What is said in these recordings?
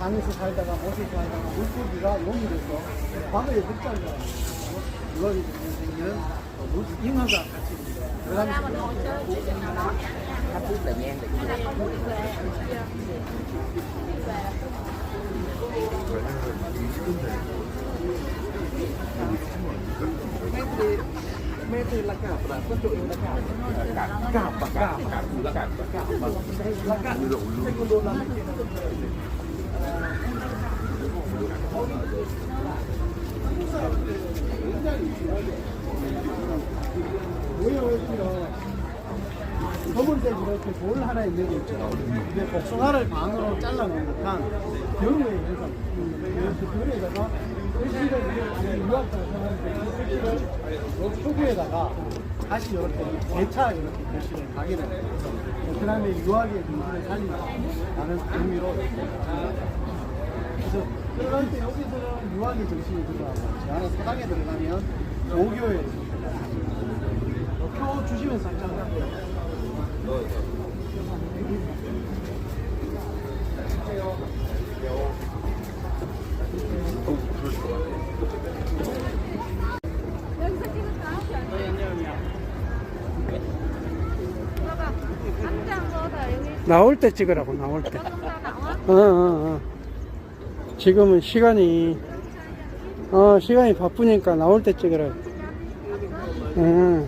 강에서 살다가 못에 살다가 물고기가 용이 돼서 늑장이라고 유학이 되면 생기는 물- 잉어가 같이 Thắp thuốc là nhang được la 모여있기로 볼 하나 있는 거 있죠. 근데 복숭아를 반으로 잘라놓은 듯한 겨울의 현상. 이렇게 겨울에다가 글씨를 유학자 사람들 글씨를 요 표구에다가 다시 이렇게 대차 이렇게 글씨를 가게를 해요. 그 다음에 유학의 정신을 살린다는 의미로 그래서 들어갈 때 여기서는 유학의 정신이 들어가고 저 안에 사당에 들어가면 들어가고 표 주시면 살짝 나올 때 찍으라고 나올 때. 어, 어, 어. 지금은 시간이 어 시간이 바쁘니까 나올 때 찍으라고. 응.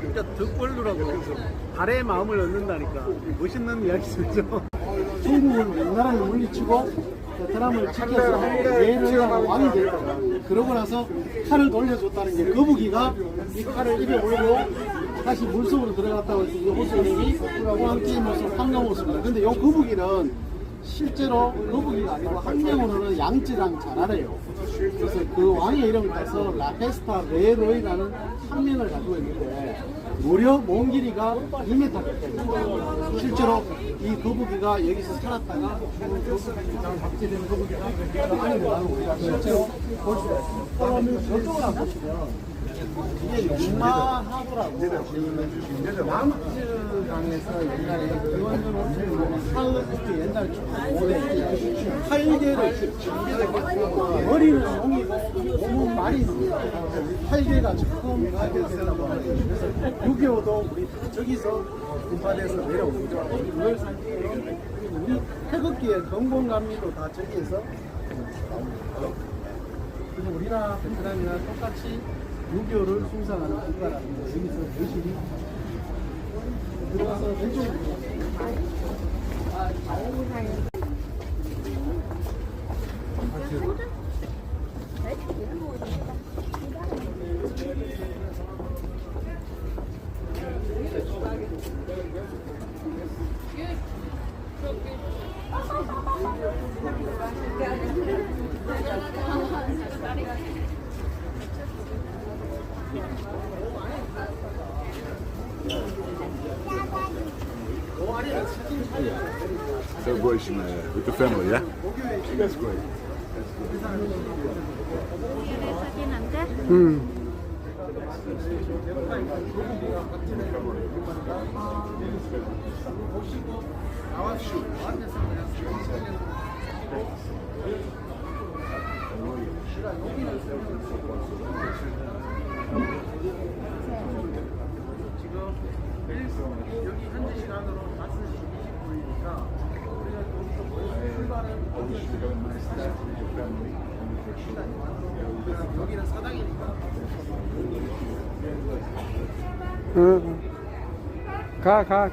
진짜 득벌루라고 달의 마음을 얻는다니까 멋있는 이야기죠. 중국을 우리나라를 물리치고 베트남을 지켜서 예루살렘 왕이 됐다. 그러고 나서 칼을 돌려줬다는 게 거북이가 이 칼을 입에 물고 다시 물속으로 들어갔다고 해서 이 호수님이 왕띠의 모습, 황금 모습입니다. 근데 이 거북이는 실제로 거북이가 아니고 학명으로는 양찌랑 잘 알아요. 그래서 그 왕의 이름을 따서 라페스타 레로이라는 학명을 가지고 있는데 무려 몸 길이가 2m 가까이 실제로 이 거북이가 여기서 살았다가 박제된 거북이가 그 안에 들어가는 우리가 실제로 볼 수가 있습니다. 그러면 저쪽을 한번 보시면 이게 용마하고라고 남주강에서 옛날에 호텔 사흘 옛날 모델 팔개를 머리는 용이고 몸은 말이. 팔개가 처음 발견됐다고 그래서 6.25도 우리 저기서. 그걸 살피고 우리 태극기의 경봉감리도 다 저기에서 나옵니다. 그래서 우리나라 베트남이랑 똑같이 6.25를 숭상하는 국가라는 거. 여기서 열심히. 들어가서 왼쪽으로 Yeah. Celebration uh, with the family, yeah? That's great. That's great. Mm. 여기는 사당이니까 응. 응. 가, 가,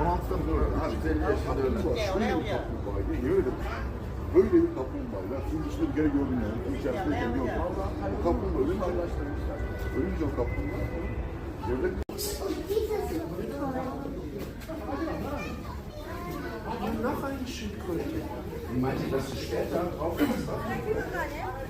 16'da böyle. Hani 50 yaşında öyle. Şöyle bir kaplumbağaydı. Yemin ederim. Böyle bir kaplumbağaydı. Şimdi üstüne bir kere gördüm yani. Bu içerisinde bir yok. Bu kaplumbağa ölünce anlaştırmışlar. Ölünce o kaplumbağa. Devlet Noch ein Schildkröte. Meinte, dass du später drauf hast.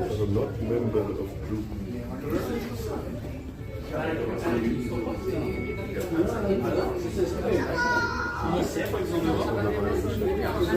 Also not member of group.